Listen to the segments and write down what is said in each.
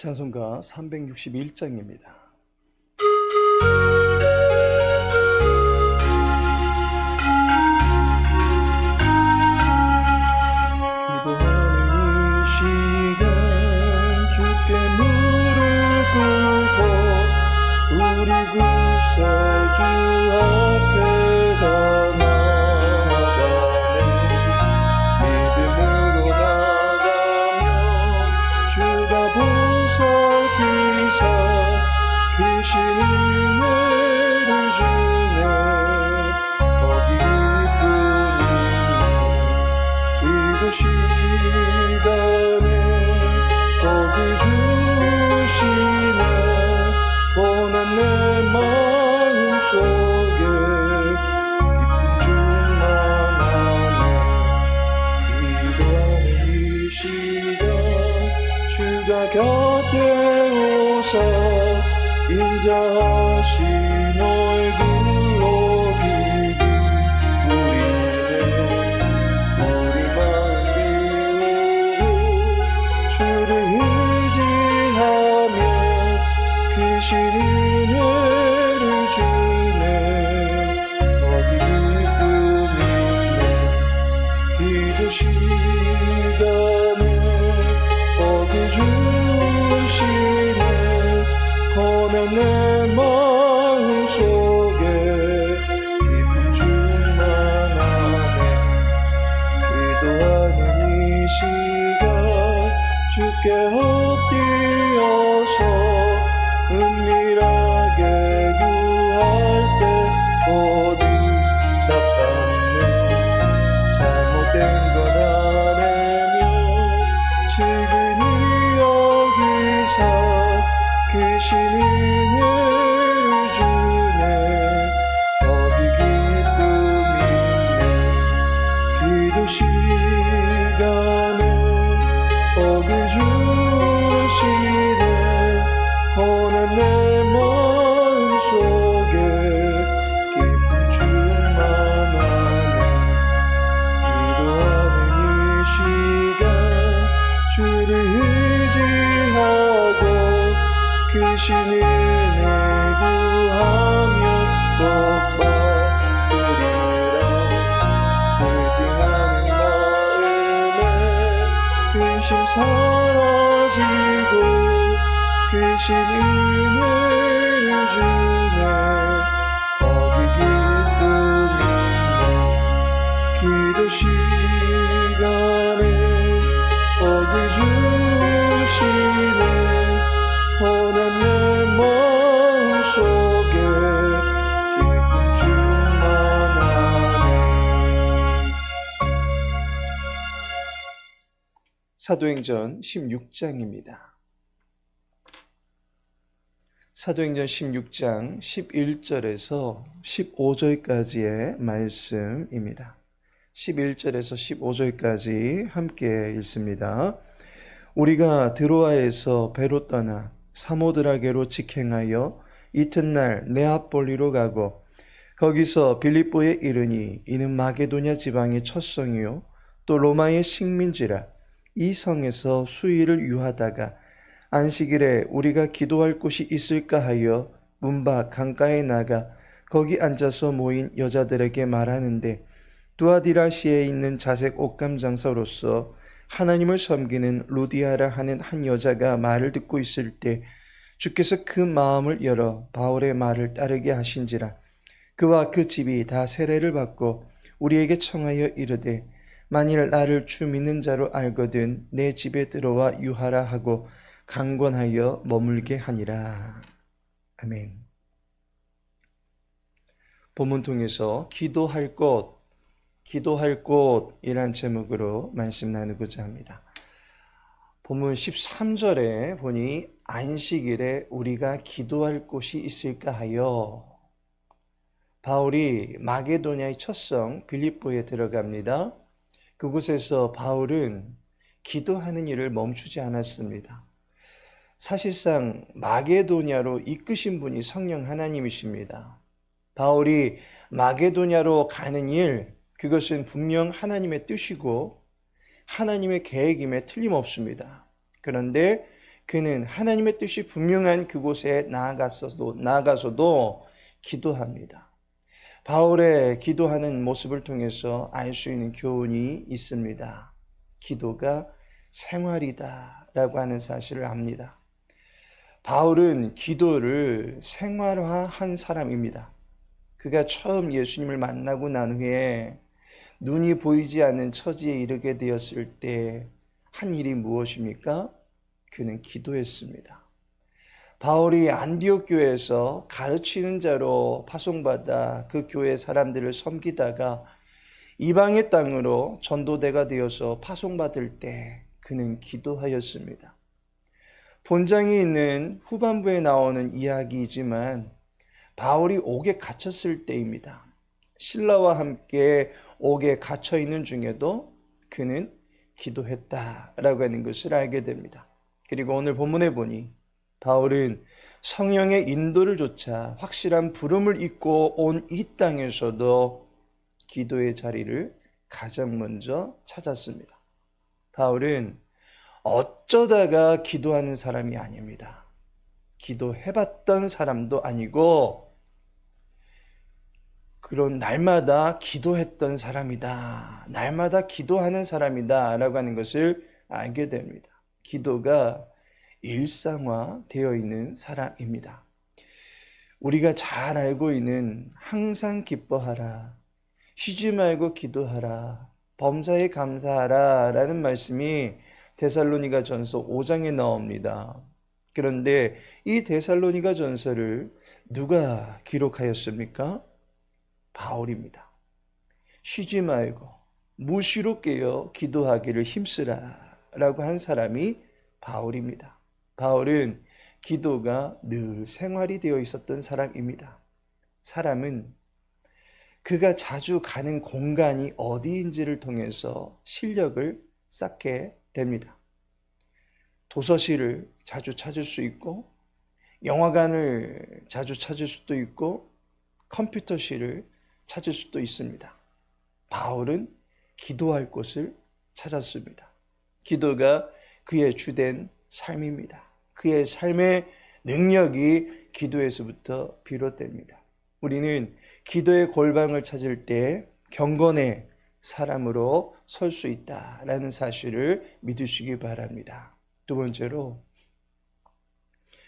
찬송가 361장입니다. 주가 곁에 오사 인자하신 고 사도행전 16장입니다. 사도행전 16장 11절에서 15절까지의 말씀입니다. 11절에서 15절까지 함께 읽습니다. 우리가 드로아에서 배로 떠나 사모드라게로 직행하여 이튿날 네아폴리로 가고 거기서 빌립보에 이르니 이는 마게도냐 지방의 첫 성이요 또 로마의 식민지라 이 성에서 수일을 유하다가 안식일에 우리가 기도할 곳이 있을까 하여 문밖 강가에 나가 거기 앉아서 모인 여자들에게 말하는데 두아디라시에 있는 자색 옷감 장사로서 하나님을 섬기는 루디아라 하는 한 여자가 말을 듣고 있을 때 주께서 그 마음을 열어 바울의 말을 따르게 하신지라 그와 그 집이 다 세례를 받고 우리에게 청하여 이르되 만일 나를 주 믿는 자로 알거든 내 집에 들어와 유하라 하고 강권하여 머물게 하니라. 아멘. 본문 통해서 기도할 곳, 기도할 곳이란 제목으로 말씀 나누고자 합니다. 본문 13절에 보니 안식일에 우리가 기도할 곳이 있을까 하여 바울이 마게도냐의 첫성 빌립보에 들어갑니다. 그곳에서 바울은 기도하는 일을 멈추지 않았습니다. 사실상 마게도냐로 이끄신 분이 성령 하나님이십니다. 바울이 마게도냐로 가는 일, 그것은 분명 하나님의 뜻이고 하나님의 계획임에 틀림없습니다. 그런데 그는 하나님의 뜻이 분명한 그곳에 나아가서도 나아가서도 기도합니다. 바울의 기도하는 모습을 통해서 알 수 있는 교훈이 있습니다. 기도가 생활이다라고 하는 사실을 압니다. 바울은 기도를 생활화한 사람입니다. 그가 처음 예수님을 만나고 난 후에 눈이 보이지 않는 처지에 이르게 되었을 때 한 일이 무엇입니까? 그는 기도했습니다. 바울이 안디옥 교회에서 가르치는 자로 파송받아 그 교회 사람들을 섬기다가 이방의 땅으로 전도대가 되어서 파송받을 때 그는 기도하였습니다. 본장에 있는 후반부에 나오는 이야기이지만 바울이 옥에 갇혔을 때입니다. 신라와 함께 옥에 갇혀 있는 중에도 그는 기도했다라고 하는 것을 알게 됩니다. 그리고 오늘 본문에 보니 바울은 성령의 인도를 조차 확실한 부름을 입고 온 이 땅에서도 기도의 자리를 가장 먼저 찾았습니다. 바울은 어쩌다가 기도하는 사람이 아닙니다. 기도해봤던 사람도 아니고 그런 날마다 기도했던 사람이다. 날마다 기도하는 사람이다. 라고 하는 것을 알게 됩니다. 기도가 일상화 되어 있는 사람입니다. 우리가 잘 알고 있는 항상 기뻐하라. 쉬지 말고 기도하라. 범사에 감사하라. 라는 말씀이 데살로니가 전서 5장에 나옵니다. 그런데 이 데살로니가 전서를 누가 기록하였습니까? 바울입니다. 쉬지 말고 무시로 깨어 기도하기를 힘쓰라 라고 한 사람이 바울입니다. 바울은 기도가 늘 생활이 되어 있었던 사람입니다. 사람은 그가 자주 가는 공간이 어디인지를 통해서 실력을 쌓게 됩니다. 도서실을 자주 찾을 수 있고, 영화관을 자주 찾을 수도 있고, 컴퓨터실을 찾을 수도 있습니다. 바울은 기도할 곳을 찾았습니다. 기도가 그의 주된 삶입니다. 그의 삶의 능력이 기도에서부터 비롯됩니다. 우리는 기도의 골방을 찾을 때 경건의 사람으로 설 수 있다라는 사실을 믿으시기 바랍니다. 두 번째로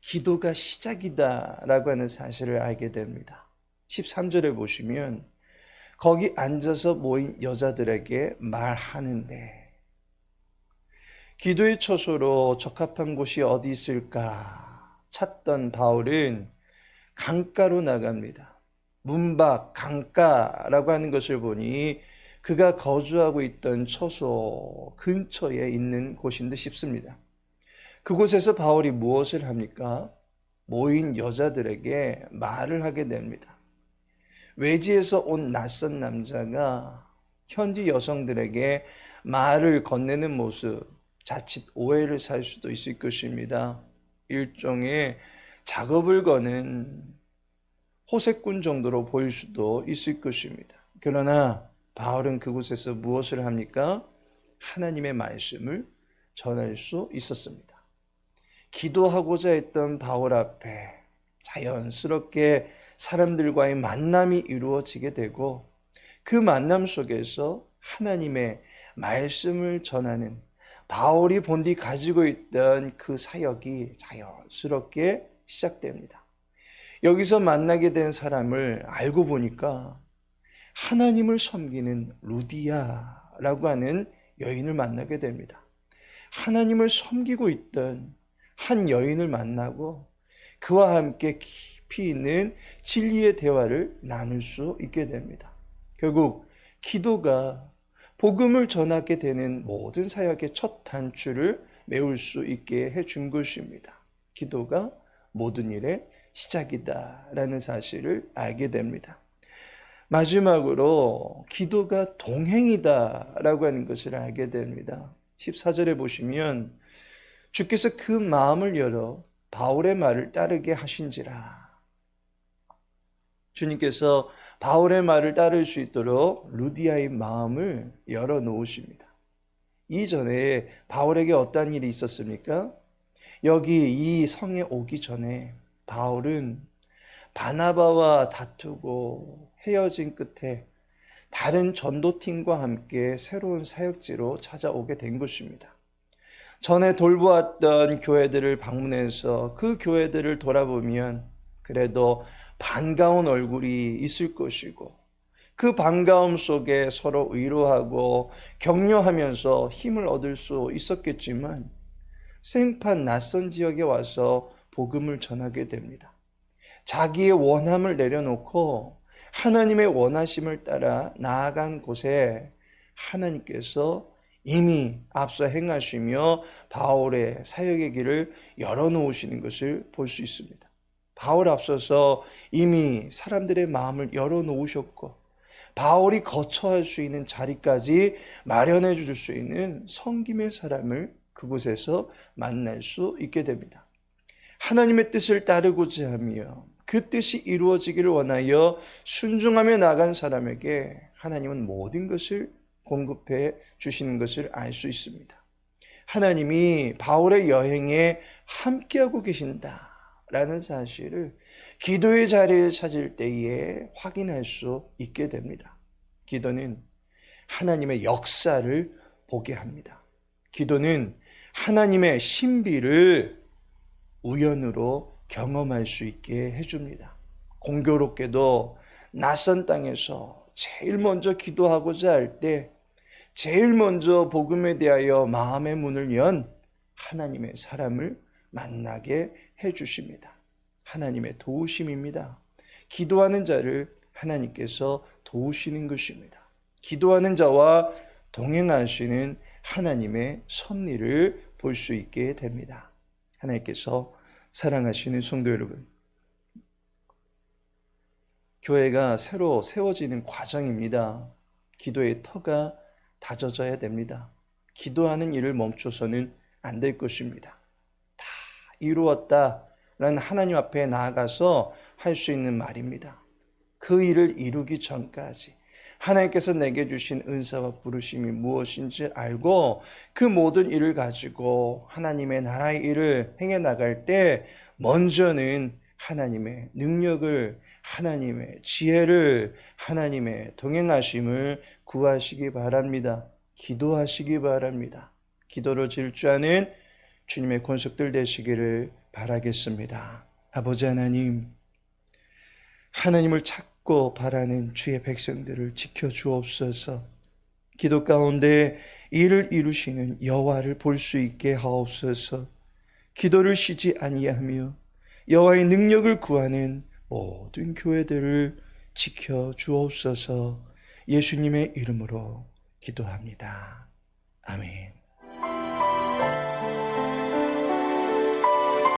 기도가 시작이다라고 하는 사실을 알게 됩니다. 13절에 보시면 거기 앉아서 모인 여자들에게 말하는데 기도의 처소로 적합한 곳이 어디 있을까 찾던 바울은 강가로 나갑니다. 문밖 강가라고 하는 것을 보니 그가 거주하고 있던 처소 근처에 있는 곳인 듯 싶습니다. 그곳에서 바울이 무엇을 합니까? 모인 여자들에게 말을 하게 됩니다. 외지에서 온 낯선 남자가 현지 여성들에게 말을 건네는 모습, 자칫 오해를 살 수도 있을 것입니다. 일종의 작업을 거는 호색꾼 정도로 보일 수도 있을 것입니다. 그러나 바울은 그곳에서 무엇을 합니까? 하나님의 말씀을 전할 수 있었습니다. 기도하고자 했던 바울 앞에 자연스럽게 사람들과의 만남이 이루어지게 되고 그 만남 속에서 하나님의 말씀을 전하는 바울이 본디 가지고 있던 그 사역이 자연스럽게 시작됩니다. 여기서 만나게 된 사람을 알고 보니까 하나님을 섬기는 루디아라고 하는 여인을 만나게 됩니다. 하나님을 섬기고 있던 한 여인을 만나고 그와 함께 깊이 있는 진리의 대화를 나눌 수 있게 됩니다. 결국 기도가 복음을 전하게 되는 모든 사역의 첫 단추를 메울 수 있게 해준 것입니다. 기도가 모든 일의 시작이다라는 사실을 알게 됩니다. 마지막으로 기도가 동행이다라고 하는 것을 알게 됩니다. 14절에 보시면 주께서 그 마음을 열어 바울의 말을 따르게 하신지라. 주님께서 바울의 말을 따를 수 있도록 루디아의 마음을 열어 놓으십니다. 이전에 바울에게 어떤 일이 있었습니까? 여기 이 성에 오기 전에 바울은 바나바와 다투고 헤어진 끝에 다른 전도팀과 함께 새로운 사역지로 찾아오게 된 것입니다. 전에 돌보았던 교회들을 방문해서 그 교회들을 돌아보면 그래도 반가운 얼굴이 있을 것이고 그 반가움 속에 서로 위로하고 격려하면서 힘을 얻을 수 있었겠지만 생판 낯선 지역에 와서 복음을 전하게 됩니다. 자기의 원함을 내려놓고 하나님의 원하심을 따라 나아간 곳에 하나님께서 이미 앞서 행하시며 바울의 사역의 길을 열어놓으시는 것을 볼 수 있습니다. 바울 앞서서 이미 사람들의 마음을 열어놓으셨고 바울이 거처할 수 있는 자리까지 마련해 줄 수 있는 성김의 사람을 그곳에서 만날 수 있게 됩니다. 하나님의 뜻을 따르고자 하며 그 뜻이 이루어지기를 원하여 순종하며 나간 사람에게 하나님은 모든 것을 공급해 주시는 것을 알 수 있습니다. 하나님이 바울의 여행에 함께하고 계신다 라는 사실을 기도의 자리를 찾을 때에 확인할 수 있게 됩니다. 기도는 하나님의 역사를 보게 합니다. 기도는 하나님의 신비를 우연으로 경험할 수 있게 해줍니다. 공교롭게도 낯선 땅에서 제일 먼저 기도하고자 할 때, 제일 먼저 복음에 대하여 마음의 문을 연 하나님의 사람을 만나게 해주십니다. 하나님의 도우심입니다. 기도하는 자를 하나님께서 도우시는 것입니다. 기도하는 자와 동행하시는 하나님의 섭리를 볼 수 있게 됩니다. 하나님께서 사랑하시는 성도 여러분, 교회가 새로 세워지는 과정입니다. 기도의 터가 다져져야 됩니다. 기도하는 일을 멈춰서는 안 될 것입니다. 다 이루었다라는 하나님 앞에 나아가서 할 수 있는 말입니다. 그 일을 이루기 전까지 하나님께서 내게 주신 은사와 부르심이 무엇인지 알고 그 모든 일을 가지고 하나님의 나라의 일을 행해 나갈 때 먼저는 하나님의 능력을 하나님의 지혜를 하나님의 동행하심을 구하시기 바랍니다. 기도하시기 바랍니다. 기도를 질주하는 주님의 권속들 되시기를 바라겠습니다. 아버지 하나님, 하나님을 찾고 바라는 주의 백성들을 지켜 주옵소서. 기도 가운데 일을 이루시는 여호와를 볼 수 있게 하옵소서. 기도를 쉬지 아니하며 여호와의 능력을 구하는 모든 교회들을 지켜 주옵소서. 예수님의 이름으로 기도합니다. 아멘.